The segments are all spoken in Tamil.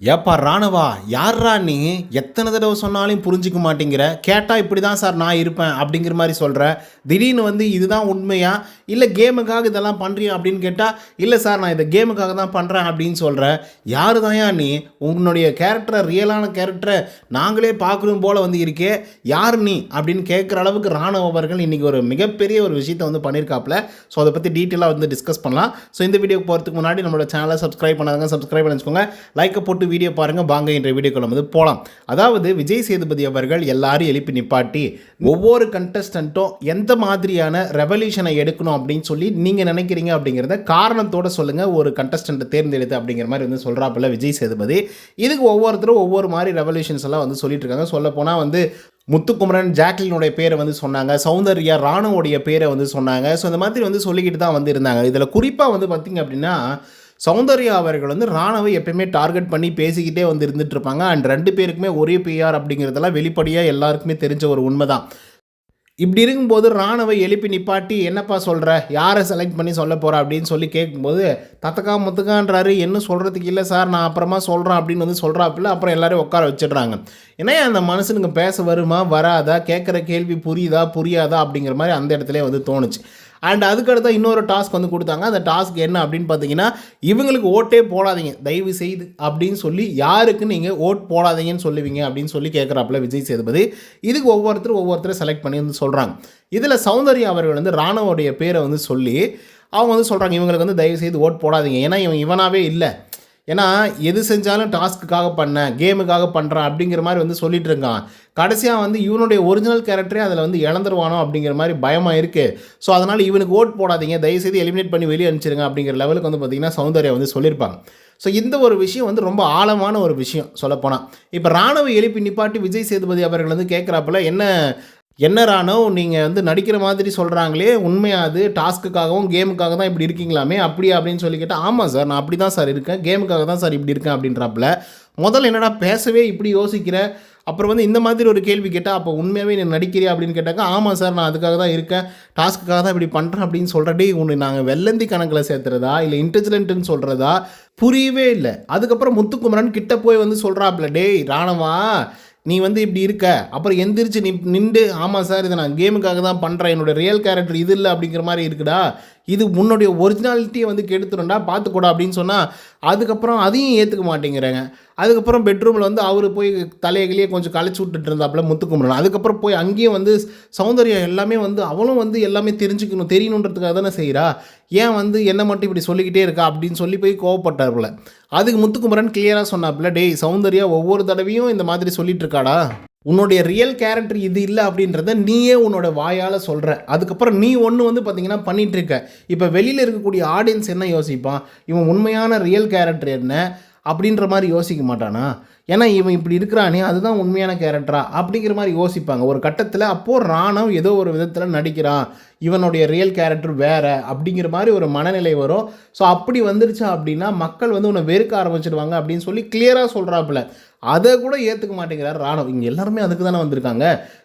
ஏப்பா ராணவா யார்ரா நீ? எத்தனை தடவை சொன்னாலும் புரிஞ்சிக்க மாட்டேங்கிற. கேட்டால் இப்படி தான் சார் நான் இருப்பேன் அப்படிங்கிற மாதிரி சொல்கிற திடீர்னு வந்து இதுதான் உண்மையா? இல்லை கேமுக்காக இதெல்லாம் பண்ணுறியா அப்படின்னு கேட்டால் இல்லை சார் நான் இதை கேமுக்காக தான் பண்ணுறேன் அப்படின்னு சொல்கிற யார் தான்யா நீ? உன்னுடைய கேரக்டரை ரியலான கேரக்டரை நாங்களே பார்க்கணும் போல் வந்து இருக்கே. யார் நீ? அப்படின்னு கேட்குற அளவுக்கு ராணுவ அவர்கள் இன்றைக்கி ஒரு மிகப்பெரிய ஒரு விஷயத்தை வந்து பண்ணியிருக்காப்புல ஸோ அதை பற்றி டீட்டெயிலாக வந்து டிஸ்கஸ் பண்ணலாம். ஸோ இந்த வீடியோக்கு போகிறதுக்கு முன்னாடி நம்மளோட சேனலை சப்ஸ்கிரைப் பண்ணாதவங்க சப்ஸ்கிரைப் பண்ணி வச்சுக்கோங்க. லைக்கை போட்டு வீடியோ பாருங்கள் வாங்க என்ற வீடியோக்குள்ள வந்து போகலாம் அதாவது விஜய் சேதுபதி அவர்கள் எல்லாரும் எழுப்பி நிப்பாட்டி ஒவ்வொரு கண்டஸ்டண்ட்டும் எந்த மாதிரியான ரெவல்யூஷனை எடுக்கணும் அப்படின்னு சொல்லி நீங்கள் நினைக்கிறீங்க அப்படிங்கிறத காரணத்தோட சொல்லுங்கள் ஒரு கண்டஸ்டண்ட்டை தேர்ந்தெடுத்து அப்படிங்கிற மாதிரி வந்து சொல்கிறாப்புல விஜய் சேதுபதி. இதுக்கு ஒவ்வொருத்தரும் ஒவ்வொரு மாதிரி ரெவல்யூஷன்ஸ் எல்லாம் வந்து சொல்லிட்டு இருக்காங்க. சொல்லப்போனால் வந்து முத்துக்குமரன் ஜாக்லினுடைய பேரை வந்து சொன்னாங்க சௌந்தர்யா ராணுவோடைய பேரை வந்து சொன்னாங்க. ஸோ இந்த மாதிரி வந்து சொல்லிக்கிட்டு தான் வந்து இருந்தாங்க. இதில் குறிப்பாக வந்து பார்த்திங்க அப்படின்னா சௌந்தர்யா அவர்கள் வந்து ராணவை எப்பயுமே டார்கெட் பண்ணி பேசிக்கிட்டே வந்து இருந்துட்டு இருப்பாங்க அண்ட் ரெண்டு பேருக்குமே ஒரே பிஆர் அப்படிங்கிறதெல்லாம் வெளிப்படையாக எல்லாருக்குமே தெரிஞ்ச ஒரு உண்மை தான் இப்படி இருக்கும்போது ராணுவை எழுப்பி நிப்பாட்டி என்னப்பா சொல்கிற யாரை செலக்ட் பண்ணி சொல்ல போகிற அப்படின்னு சொல்லி கேட்கும்போது தத்தக்கா முத்துக்கான்றாரு என்ன சொல்கிறதுக்கு இல்லை சார் நான் அப்புறமா சொல்கிறேன் அப்படின்னு வந்து சொல்கிறாப்புல அப்புறம் எல்லோரும் உட்கார வச்சிடுறாங்க. ஏன்னா அந்த மனுஷனுக்கு பேச வருமா வராதா கேட்குற கேள்வி புரியுதா புரியாதா அப்படிங்கிற மாதிரி அந்த இடத்துல வந்து தோணுச்சு. அண்ட் அதுக்கடுத்த இன்னொரு டாஸ்க் வந்து கொடுத்தாங்க. அந்த டாஸ்க் என்ன அப்படின்னு பார்த்தீங்கன்னா இவங்களுக்கு ஓட்டே போடாதீங்க. தயவு செய்து அப்படின்னு சொல்லி யாருக்கு நீங்கள் ஓட் போடாதீங்கன்னு சொல்லுவீங்க அப்படின்னு சொல்லி கேட்குறாப்புல விஜய் சேதுபதி. இதுக்கு ஒவ்வொருத்தரும் ஒவ்வொருத்தரும் செலக்ட் பண்ணி வந்து சொல்கிறாங்க இதில் சௌந்தர்யா அவர்கள் வந்து ராணுவோடைய பேரை வந்து சொல்லி அவங்க வந்து சொல்கிறாங்க இவங்களுக்கு வந்து தயவு செய்து ஓட் போடாதீங்க. ஏன்னா இவன் இவனாகவே இல்லை. ஏன்னா எது செஞ்சாலும் டாஸ்க்குக்காக பண்ணேன் கேமுக்காக பண்ணுறேன் அப்படிங்கிற மாதிரி வந்து சொல்லிட்டு இருக்கான். கடைசியாக வந்து இவனுடைய ஒரிஜினல் கேரக்டரே அதில் வந்து இழந்துருவானோ அப்படிங்கிற மாதிரி பயமாக இருக்குது ஸோ அதனால் இவனுக்கு ஓட் போடாதீங்க. தயவுசெய்து எலிமினேட் பண்ணி வெளியே அனுப்பிச்சிருங்க அப்படிங்கிற லெவலுக்கு வந்து பார்த்திங்கன்னா சௌந்தர்யா வந்து சொல்லியிருப்பாங்க. ஸோ இந்த ஒரு விஷயம் வந்து ரொம்ப ஆழமான ஒரு விஷயம் சொல்லப்போனால் இப்போ ராணுவ எழுப்பி நிப்பாட்டி விஜய் சேதுபதி அவர்கள் வந்து கேட்குறாப்புல என்ன என்ன ராணோ நீங்கள் வந்து நடிக்கிற மாதிரி சொல்கிறாங்களே உண்மையாக அது? டாஸ்க்குக்காகவும் கேமுக்காக தான் இப்படி இருக்கீங்களாமே? அப்படியா அப்படின்னு சொல்லி கேட்டால் ஆமாம் சார் நான் அப்படி தான் சார் இருக்கேன். கேமுக்காக தான் சார் இப்படி இருக்கேன் அப்படின்றாப்புல. முதல்ல என்னடா பேசவே இப்படி யோசிக்கிற? அப்புறம் வந்து இந்த மாதிரி ஒரு கேள்வி கேட்டால் அப்போ உண்மையாகவே நீ நடிக்கிறியா அப்படின்னு கேட்டாக்கா ஆமாம் சார் நான் அதுக்காக தான் இருக்கேன். டாஸ்க்குக்காக தான் இப்படி பண்ணுறேன் அப்படின்னு சொல்கிறடே உன்னை நாங்கள் வெள்ளந்தி கணக்கில் சேர்த்துறதா? இல்லை இன்டெலிஜென்ட்னு சொல்கிறதா புரியவே இல்லை. அதுக்கப்புறம் முத்துக்குமரன் கிட்ட போய் வந்து சொல்கிறாப்புல டேய் ராணவா நீ வந்து இப்படி இருக்க. அப்புறம் எந்திரிச்சு நீ நின்று ஆமாம் சார் இதை நான் கேமுக்காக தான் பண்ணுறேன் என்னோடய ரியல் கேரக்டர் இது இல்லை அப்படிங்கிற மாதிரி இருக்குடா. இது உன்னுடைய ஒரிஜினாலிட்டியை வந்து கெடுத்துருண்டா பார்த்துக்கூடா அப்படின்னு சொன்னால் அதுக்கப்புறம் அதையும் ஏற்றுக்க மாட்டேங்கிறாங்க. அதுக்கப்புறம் பெட்ரூமில் வந்து அவர் போய் தலையகிலேயே கொஞ்சம் களைச்சி விட்டுட்டு இருந்தாப்புல முத்துக்குமரன் அதுக்கப்புறம் போய் அங்கேயும் வந்து சௌந்தர்யம் எல்லாமே வந்து அவளும் வந்து எல்லாமே தெரிஞ்சுக்கணும் தெரியணுன்றதுக்காக தானே செய்கிறா ஏன் வந்து என்ன மட்டும் இப்படி சொல்லிக்கிட்டே இருக்கா அப்படின்னு சொல்லி போய் கோவப்பட்டார்ல அதுக்கு முத்துக்குமரன் கிளியராக சொன்னாப்புல டேய் சௌந்தர்யா ஒவ்வொரு தடவையும் இந்த மாதிரி சொல்லிட்டு இருக்காடா? உன்னுடைய ரியல் கேரக்டர் இது இல்லை அப்படின்றத நீயே உன்னோட வாயால் சொல்கிற அதுக்கப்புறம் நீ ஒன்று வந்து பார்த்தீங்கன்னா பண்ணிகிட்ருக்க இப்போ வெளியில் இருக்கக்கூடிய ஆடியன்ஸ் என்ன யோசிப்பான் இவன் உண்மையான ரியல் கேரக்டர் என்ன? அப்படின்ற மாதிரி யோசிக்க மாட்டானா? ஏன்னா இவன் இப்படி இருக்கிறானே அதுதான் உண்மையான கேரக்டரா அப்படிங்கிற மாதிரி யோசிப்பாங்க. ஒரு கட்டத்தில் அப்போது ராணவ் ஏதோ ஒரு விதத்தில் நடிக்கிறான். இவனுடைய ரியல் கேரக்டர் வேறு அப்படிங்கிற மாதிரி ஒரு மனநிலை வரும். ஸோ அப்படி வந்துருச்சா அப்படின்னா மக்கள் வந்து உன்னை வெறுக்க ஆரம்பிச்சிடுவாங்க அப்படின்னு சொல்லி கிளியராக சொல்கிறாப்புல அதை கூட ஏற்றுக்க மாட்டேங்கிறார் ராணவ் இங்கே எல்லாருமே அதுக்கு தானே வந்திருக்காங்க.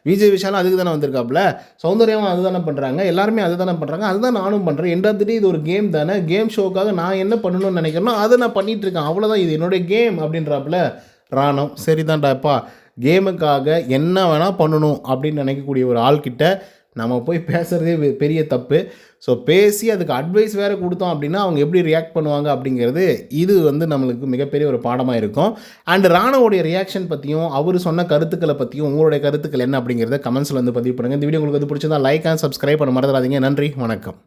விஜய் விஷாலும் அதுக்கு தானே வந்திருக்காப்புல. சௌந்தர்யாவும் அது தானே பண்ணுறாங்க எல்லாருமே அது தானே பண்ணுறாங்க அதுதான் நானும் பண்ணுறேன் எண்ட் இது ஒரு கேம் தானே. கேம் ஷோக்காக நான் என்ன பண்ணணும்னு நினைக்கிறேனோ அதை நான் பண்ணிகிட்டு இருக்கேன். அவ்வளோதான் இது என்னுடைய கேம் அப்படின்றாப்புல ராணவ் சரிதான்டாப்பா கேமுக்காக என்ன வேணால் பண்ணணும் அப்படின்னு நினைக்கக்கூடிய ஒரு ஆள்கிட்ட நம்ம போய் பேசுகிறதே பெரிய தப்பு. ஸோ பேசி அதுக்கு அட்வைஸ் வேறு கொடுத்தோம் அப்படின்னா அவங்க எப்படி ரியாக்ட் பண்ணுவாங்க அப்படிங்கிறது இது வந்து நம்மளுக்கு மிகப்பெரிய ஒரு பாடமாக இருக்கும். அண்ட் ராணுவோடைய ரியாக்ஷன் பற்றியும் அவர் சொன்ன கருத்துக்களை பற்றியும் உங்களுடைய கருத்துக்கள் என்ன அப்படிங்கிறத கமெண்ட்ஸில் வந்து பதிவு பண்ணுங்கள் இந்த வீடியோ உங்களுக்கு வந்து பிடிச்சிருந்தா லைக் அண்ட் சப்ஸ்கிரைப் பண்ண மறந்துடாதீங்க. நன்றி வணக்கம்.